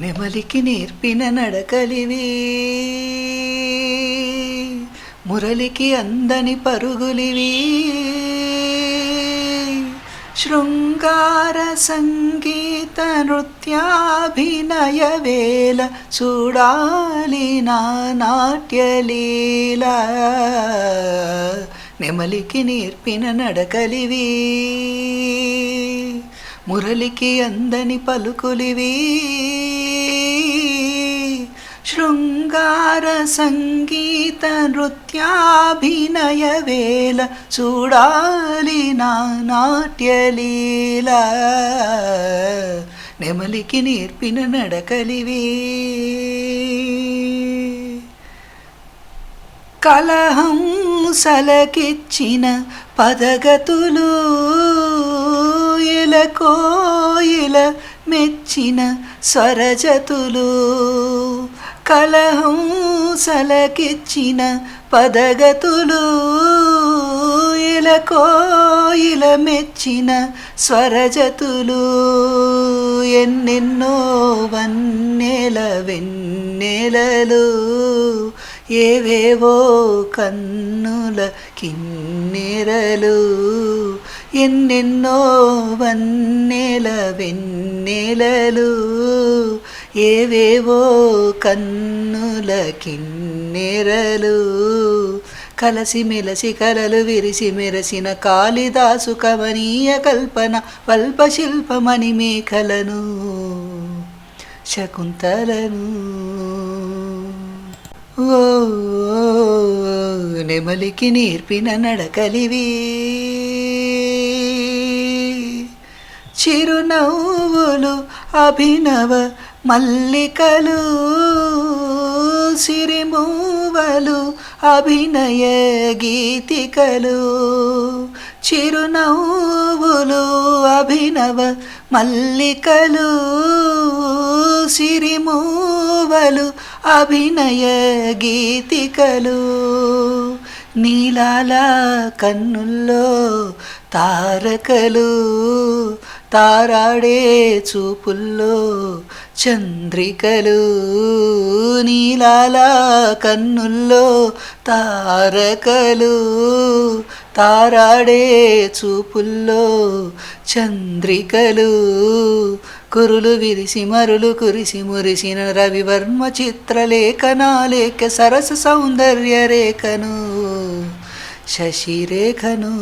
నెమలికి నేర్పిన నడకలివి. మురళికి అందని పరుగులివి. శృంగార సంగీత నృత్యాభినయ వేల చూడాలి నా నాట్యలీల. నెమలికి నేర్పిన నడకలివి. మురళికి అందని పలుకులివి. శృంగార సంగీత నృత్యాభినయ వేళ చూడాలి నా నాట్యలీల నెమలికి నేర్పిన నడకలివి కలహం సలకిచ్చిన పదగతులు ఇల కోయిల మెచ్చిన స్వరజతులు కలహం సలకిచ్చిన పదగతులు ఇల మెచ్చిన స్వరజతులు ఎన్నెన్నో వన్నెల వెన్నెలలు ఏవేవో కన్నుల కిన్నెరలు ఎన్నెన్నో వన్నెల వెన్నెలలు ఏవేవో కన్నుల కిన్నెరలు. కలసి మెలసి కలలు విరిసి మెరసిన కాళిదాసు కమనీయ కల్పన వల్పశిల్పమణి మేఖలను శకుంతలను. ఓ నెమలికి నేర్పిన నడకలివీ. చిరునవ్వులు అభినవ మల్లికలు సిరిమూవలు అభినయ గీతికలు. చిరునవ్వులు అభినవ మల్లికలు సిరిమూవలు అభినయ గీతికలు. నీలాల కన్నుల్లో తారకలు తారాడే చూపుల్లో చంద్రికలు నీలాల కన్నుల్లో తారకలు. తారాడే చూపుల్లో చంద్రికలు కురులు విరిసి మరులు కురిసి మురిసిన రవివర్మ చిత్రలేఖనాలేక సరస సౌందర్య రేఖను శశిరేఖను.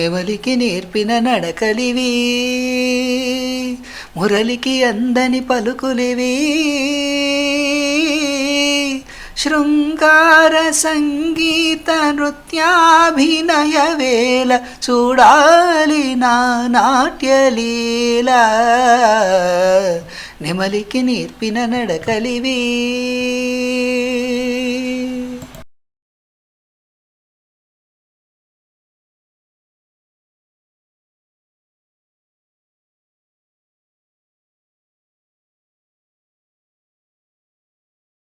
నెమలికి నేర్పిన నడకలివి మురళికి అందని పలుకులివి. శృంగార సంగీత నృత్యాభినయ వేళ చూడాలి నా నాట్యలీల నెమలికి నేర్పిన నడకలివీ.